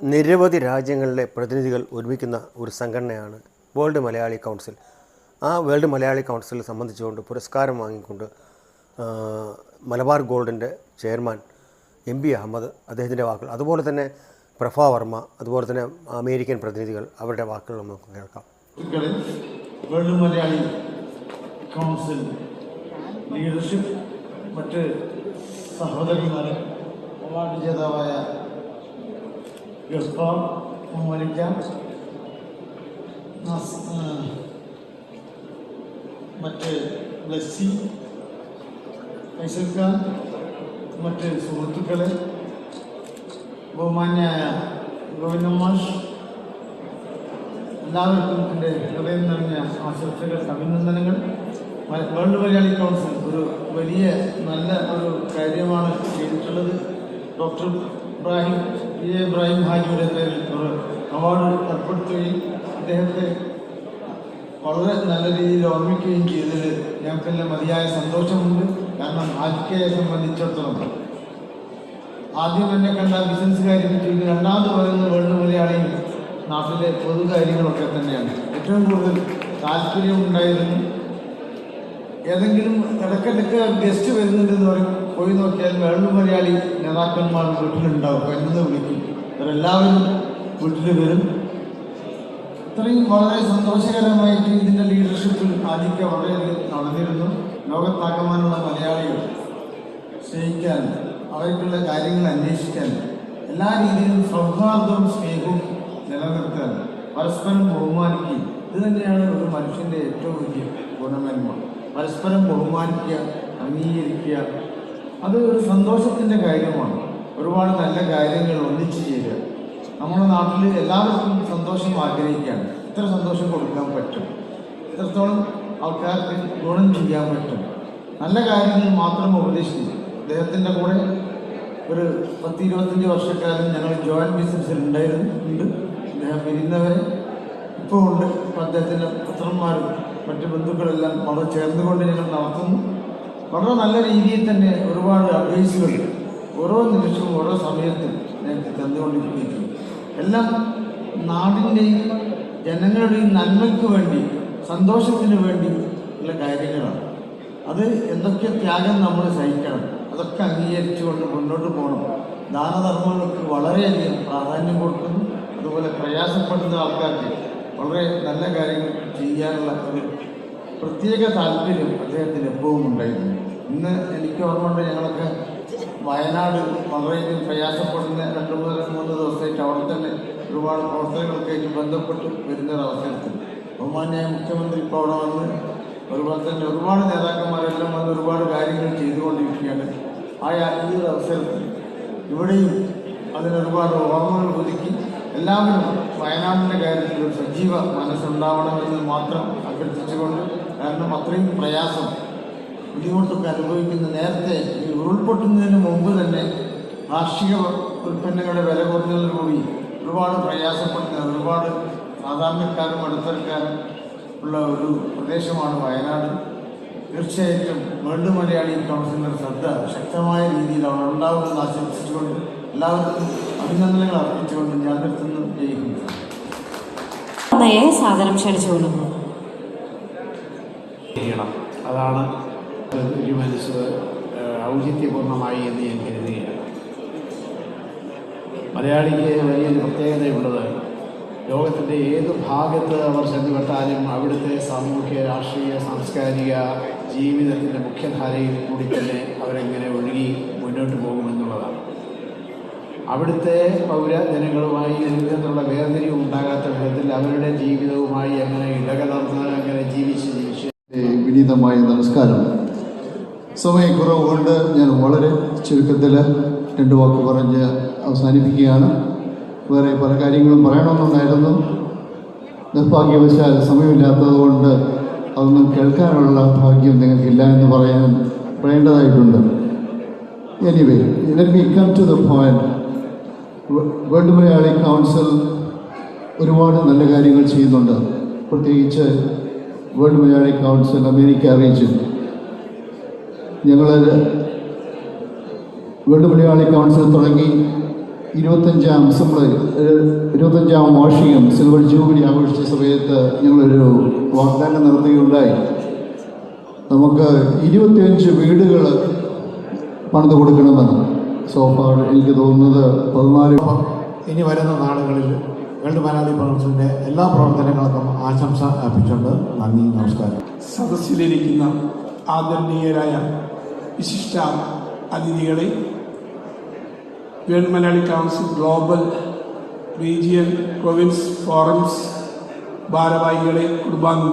നിരവധി രാജ്യങ്ങളിലെ പ്രതിനിധികൾ ഒരുമിക്കുന്ന ഒരു സംഘടനയാണ് വേൾഡ് മലയാളി കൗൺസിൽ. ആ വേൾഡ് മലയാളി കൗൺസിലിൽ സംബന്ധിച്ചുകൊണ്ട് പുരസ്കാരം വാങ്ങിക്കൊണ്ട് മലബാർ ഗോൾഡിന്റെ ചെയർമാൻ എം ബി അഹമ്മദ് അദ്ദേഹത്തിന്റെ വാക്കുകൾ അതുപോലെ തന്നെ പ്രഭ വർമ്മ അതുപോലെ തന്നെ അമേരിക്കൻ പ്രതിനിധികൾ അവരുടെ വാക്കുകൾ നമുക്ക് കേൾക്കാം. വേൾഡ് മലയാളി കൗൺസിൽ ലീഡർഷിപ്പ് മറ്റ് സഹോദരന്മാരെ അവാർഡ് ജേതാവായ നസ്- ആ, മറ്റ് ബ്ലസ്സി ഫൈസൽ ഖാൻ മറ്റ് സുഹൃത്തുക്കളെ ബഹുമാന്യായ ഗോവിന്ദമാഷ് എല്ലാവർക്കും എന്റെ ഹൃദയം നിറഞ്ഞ ആശംസകൾ അഭിനന്ദനങ്ങൾ. വേൾഡ് മലയാളി കൗൺസിൽ ഒരു വലിയ നല്ല ഒരു കാര്യമാണ് ചെയ്തിട്ടുള്ളത്. Doctor Ibrahim P A Ibrahim ഹാജിയുടെ പേരിൽ ഒരു അവാർഡ് ഏർപ്പെടുത്തുകയും അദ്ദേഹത്തെ വളരെ നല്ല രീതിയിൽ ഓർമ്മിക്കുകയും ചെയ്തതിൽ ഞങ്ങൾക്കെല്ലാം മതിയായ സന്തോഷമുണ്ട്. കാരണം ഹാജിക്കയെ സംബന്ധിച്ചിടത്തോളം ആദ്യം എന്നെ കണ്ട ബിസിനസ്സുകാരെ ചെയ്ത് രണ്ടാമത് പറയുന്നത് വേൾഡ് മലയാളിയും നാട്ടിലെ പൊതുകാര്യങ്ങളൊക്കെ തന്നെയാണ്. ഏറ്റവും കൂടുതൽ താല്പര്യമുണ്ടായിരുന്നു ഏതെങ്കിലും ഇടയ്ക്കിടയ്ക്ക് ഗസ്റ്റ് വരുന്നുണ്ടെന്ന് പറയും. പോയി നോക്കിയാൽ വേൾഡ് മലയാളി നേതാക്കന്മാർ വീട്ടിലുണ്ടാവും. എന്ന് വിളിക്കും. അവരെല്ലാവരും വീട്ടിൽ വരും. ഇത്രയും വളരെ സന്തോഷകരമായിട്ട് ഇതിന്റെ ലീഡർഷിപ്പിൽ ആദ്യമൊക്കെ വളരെയധികം നടന്നിരുന്നു ലോകത്താക്കമാനുള്ള മലയാളികൾ സ്നേഹിക്കാൻ അവർക്കുള്ള കാര്യങ്ങൾ അന്വേഷിക്കാൻ എല്ലാ രീതിയിലും സൗഹാർദ്ദവും സ്നേഹവും നിലനിർത്താൻ പരസ്പരം ബഹുമാനിക്കുകയും ഇത് തന്നെയാണ് ഒരു മനുഷ്യന്റെ ഏറ്റവും വലിയ ഗുണമേന്മ. പരസ്പരം ബഹുമാനിക്കുക അംഗീകരിക്കുക അത് ഒരു സന്തോഷത്തിന്റെ കാര്യമാണ്. ഒരുപാട് നല്ല കാര്യങ്ങൾ ഒന്നിച്ചു ചെയ്യുക നമ്മുടെ നാട്ടിൽ എല്ലാവർക്കും സന്തോഷം ആഗ്രഹിക്കുകയാണ് ഇത്ര സന്തോഷം കൊടുക്കാൻ പറ്റും. ഇത്രത്തോളം ആൾക്കാർക്ക് ഗുണം ചെയ്യാൻ പറ്റും. നല്ല കാര്യങ്ങൾ മാത്രം ഉപദേശിക്കും അദ്ദേഹത്തിന്റെ കൂടെ ഒരു പത്ത് ഇരുപത്തഞ്ച് വർഷക്കാലം ഞങ്ങൾ ജോയിന്റ് ബിസിനസ്സിൽ ഉണ്ടായിരുന്നു. ഉണ്ട്. അദ്ദേഹം പിരിയുന്നവരെ ഇപ്പോൾ ഉണ്ട്. അദ്ദേഹത്തിന്റെ പുത്രന്മാരും മറ്റ് ബന്ധുക്കളെല്ലാം വളരെ ചേർന്നുകൊണ്ട് ഞങ്ങൾ നടത്തുന്നു. വളരെ നല്ല രീതിയിൽ തന്നെ ഒരുപാട് അഡ്വൈസുകൾ ഓരോ നിമിഷവും ഓരോ സമയത്തും ഞങ്ങൾക്ക് തന്നുകൊണ്ടിരിക്കുന്നു എല്ലാം നാടിന്റെയും ജനങ്ങളുടെയും നന്മയ്ക്ക് വേണ്ടി സന്തോഷത്തിന് വേണ്ടി ഉള്ള കാര്യങ്ങളാണ്. അത് എന്തൊക്കെ ത്യാഗം നമ്മൾ സഹിക്കണം അതൊക്കെ അംഗീകരിച്ചുകൊണ്ട് മുന്നോട്ട് പോകണം. ദാനധർമ്മങ്ങൾക്ക് വളരെയധികം പ്രാധാന്യം കൊടുക്കുന്നു. അതുപോലെ പ്രയാസപ്പെടുന്ന ആൾക്കാർക്ക് വളരെ നല്ല കാര്യങ്ങൾ ചെയ്യാനുള്ള ഒരു പ്രത്യേക താല്പര്യം അദ്ദേഹത്തിന് എപ്പോഴും ഉണ്ടായിരുന്നു. ഇന്ന് എനിക്ക് ഓർമ്മയുണ്ട് ഞങ്ങളൊക്കെ വയനാട് വളരെയധികം പ്രയാസപ്പെടുന്ന രണ്ട് മുതൽ മൂന്ന് ദിവസമായിട്ട് അവിടെ തന്നെ ഒരുപാട് പ്രവർത്തനങ്ങളൊക്കെ ആയിട്ട് ബന്ധപ്പെട്ട് വരുന്ന ഒരു അവസരത്തിൽ. ബഹുമാന്യായ മുഖ്യമന്ത്രി ഇപ്പോൾ അവിടെ വന്ന് അതുപോലെ തന്നെ ഒരുപാട് നേതാക്കന്മാരെല്ലാം വന്ന് ഒരുപാട് കാര്യങ്ങൾ ചെയ്തുകൊണ്ടിരിക്കുകയാണ്. ആ ഈ അവസരത്തിൽ ഇവിടെയും അതിനൊരുപാട് ഓർമ്മകൾ പുതുക്കി എല്ലാവരും വയനാടിന്റെ കാര്യത്തിൽ ഒരു സജീവ മനസ്സുണ്ടാവണമെന്ന് മാത്രം അഭ്യർത്ഥിച്ചുകൊണ്ട് കാരണം അത്രയും പ്രയാസം ബുദ്ധിമുട്ടൊക്കെ അനുഭവിക്കുന്ന നേരത്തെ ഈ ഉരുൾപൊട്ടുന്നതിന് മുമ്പ് തന്നെ കാർഷിക ഉൽപ്പന്നങ്ങളുടെ വില കുറഞ്ഞതോടുകൂടി ഒരുപാട് പ്രയാസപ്പെടുന്ന ഒരുപാട് സാധാരണക്കാരും അടുത്തരക്കാരും ഉള്ള ഒരു പ്രദേശമാണ് വയനാട്. തീർച്ചയായിട്ടും വേൾഡ് മലയാളി കൗൺസിലിന്റെ ശ്രദ്ധ ശക്തമായ രീതിയിൽ അവർ ഉണ്ടാവുമെന്ന് ആശംസിച്ചുകൊണ്ട് എല്ലാവർക്കും അഭിനന്ദനങ്ങൾ അർപ്പിച്ചുകൊണ്ട് ഞാൻ നിർത്തുന്നു ജയിക്കുന്നു അതാണ് തീരുമാനിച്ചത് ഔചിത്യപൂർണമായി എന്ന് ഞാൻ കരുതുകയാണ്. മലയാളിക്ക് വലിയൊരു പ്രത്യേകതയുള്ളത് ലോകത്തിന്റെ ഏത് ഭാഗത്ത് അവർ ചെന്നുപെട്ടാലും അവിടുത്തെ സാമൂഹ്യ രാഷ്ട്രീയ സാംസ്കാരിക ജീവിതത്തിന്റെ മുഖ്യധാരയിൽ കൂടി തന്നെ അവരെങ്ങനെ ഒഴുകി അവിടുത്തെ പൗരജനങ്ങളുമായി ഒരു വിധത്തിലുള്ള വേർതിരിവ് ഉണ്ടാകാത്ത വിധത്തിൽ അവരുടെ ജീവിതവുമായി എങ്ങനെ ഇടകലർന്ന് അങ്ങനെ ജീവിച്ച് ജീവിച്ച് വിനീതമായ നമസ്കാരം. സമയക്കുറവ് കൊണ്ട് ഞാൻ വളരെ ചുരുക്കത്തിൽ രണ്ട് വാക്ക് പറഞ്ഞ് അവസാനിപ്പിക്കുകയാണ്. വേറെ പല കാര്യങ്ങളും പറയണമെന്നുണ്ടായിരുന്നു. നിർഭാഗ്യവശാൽ സമയമില്ലാത്തതുകൊണ്ട് അതൊന്നും കേൾക്കാനുള്ള ഭാഗ്യം നിങ്ങൾക്കില്ല എന്ന് പറയാൻ പറയേണ്ടതായിട്ടുണ്ട്. Anyway let me come to the point World Malayali Council ഒരുപാട് നല്ല കാര്യങ്ങൾ ചെയ്യുന്നുണ്ട്. പ്രത്യേകിച്ച് വേൾഡ് മലയാളി കൗൺസിൽ അമേരിക്ക അറിയിച്ചു. ഞങ്ങൾ വേൾഡ് മലയാളി കൗൺസിൽ തുടങ്ങി ഇരുപത്തഞ്ചാം നമ്മൾ ഇരുപത്തഞ്ചാം വാർഷികം സിൽവർ ജൂബിലി ആഘോഷിച്ച സമയത്ത് ഞങ്ങളൊരു വാഗ്ദാനം നടത്തുകയുണ്ടായി. നമുക്ക് ഇരുപത്തിയഞ്ച് വീടുകൾ പണിത് കൊടുക്കണമെന്ന്. സോഫാർ എനിക്ക് തോന്നുന്നത്. പതിനാല് ഇനി വരുന്ന നാളുകളിൽ വേൾഡ് മലയാളി പ്രവർത്തനത്തിന്റെ എല്ലാ പ്രവർത്തനങ്ങൾക്കും ആശംസ അർപ്പിച്ചുകൊണ്ട് നന്ദി നമസ്കാരം. സദസ്സിലിരിക്കുന്ന ആദരണീയരായ വിശിഷ്ട അതിഥികളെ World Malayali Council global region province forums ഭാരവാഹികളെ കുടുംബാംഗ